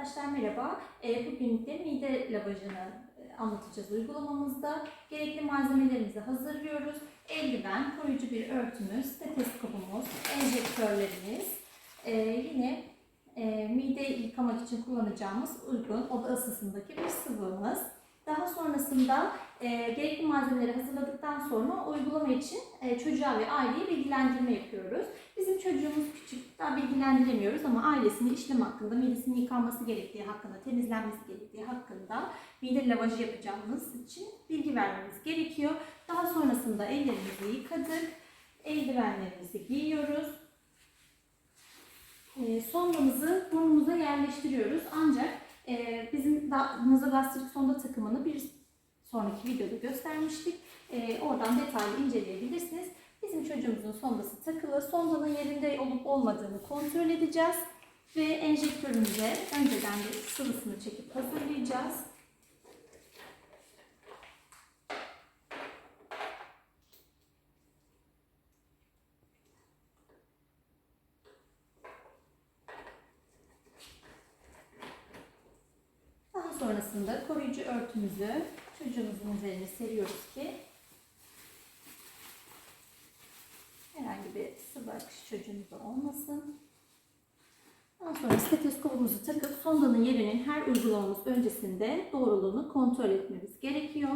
Arkadaşlar merhaba. Ee, Bugün de mide lavajını e, anlatacağız uygulamamızda. Gerekli malzemelerimizi hazırlıyoruz. Eldiven, koruyucu bir örtümüz, steteskopumuz, enjektörlerimiz. Ee, Yine e, mide yıkamak için kullanacağımız uygun oda ısısındaki bir sıvımız. Daha sonrasında e, gerekli malzemeleri hazırladıktan sonra uygulama için e, çocuğa ve aileye bilgilendirme yapıyoruz. Bizim çocuğumuz küçük, daha bilgilendiremiyoruz ama ailesinin işlem hakkında, midesinin yıkanması gerektiği hakkında, temizlenmesi gerektiği hakkında mide lavajı yapacağımız için bilgi vermemiz gerekiyor. Daha sonrasında ellerimizi yıkadık, eldivenlerimizi giyiyoruz. E, sondamızı burnumuza yerleştiriyoruz ancak e, bizim da, nazogastrik sonda takımını bir sonraki videoda göstermiştik. E, oradan detaylı inceleyebilirsiniz. Bizim çocuğumuzun sondası takılı. Sondanın yerinde olup olmadığını kontrol edeceğiz. Ve enjektörümüze önceden bir sıvısını çekip hazırlayacağız. Daha sonrasında koruyucu örtümüzü çocuğumuzun üzerine seriyoruz ki herhangi bir sıvı akış çocuğumuzda olmasın. Daha sonra steteskopumuzu takıp sondanın yerinin her uygulamamız öncesinde doğruluğunu kontrol etmemiz gerekiyor.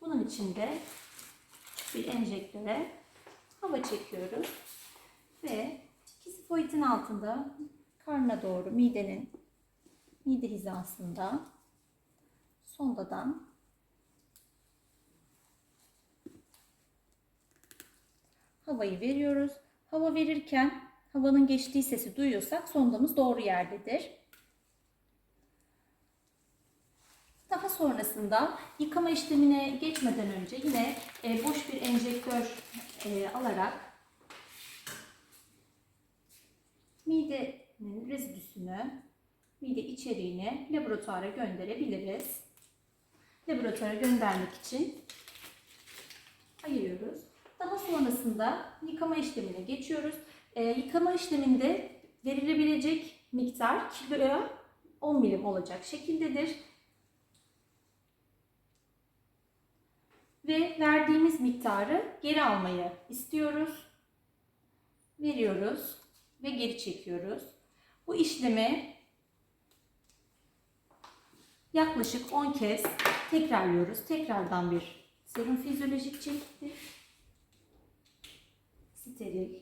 Bunun için de bir enjektöre hava çekiyoruz ve kisifoidin altında karnına doğru midenin mide hizasında sondadan havayı veriyoruz. Hava verirken havanın geçtiği sesi duyuyorsak sondamız doğru yerdedir. Daha sonrasında yıkama işlemine geçmeden önce yine e, boş bir enjektör e, alarak midenin rezidüsünü, mide içeriğini laboratuvara gönderebiliriz. Laboratuvara göndermek için ayırıyoruz. Daha sonrasında yıkama işlemine geçiyoruz. E, yıkama işleminde verilebilecek miktar kiloya 10 milim olacak şekildedir. Ve verdiğimiz miktarı geri almayı istiyoruz. Veriyoruz ve geri çekiyoruz. Bu işlemi yaklaşık 10 kez tekrarlıyoruz. Tekrardan bir serum fizyolojik çekti. Steril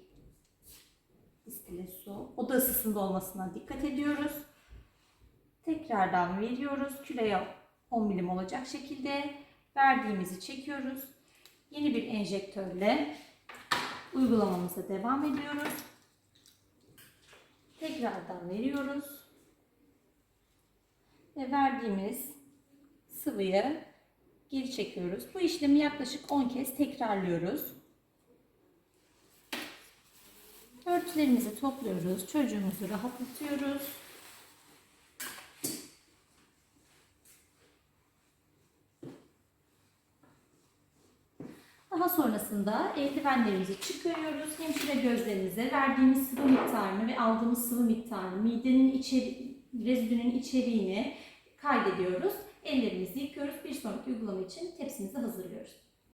distile su. Oda ısısında olmasına dikkat ediyoruz. Tekrardan veriyoruz. Kiloya 10 milim olacak şekilde verdiğimizi çekiyoruz. Yeni bir enjektörle uygulamamıza devam ediyoruz. Tekrardan veriyoruz. Ve verdiğimiz sıvıyı geri çekiyoruz. Bu işlemi yaklaşık 10 kez tekrarlıyoruz. Örtülerimizi topluyoruz. Çocuğumuzu rahatlatıyoruz. Daha sonrasında eldivenlerimizi çıkarıyoruz. Hemşire gözlerimize verdiğimiz sıvı miktarını ve aldığımız sıvı miktarını, midenin içeri, rezidünün içeriğini kaydediyoruz. Ellerimizi yıkıyoruz. Bir sonraki uygulama için tepsimizi hazırlıyoruz.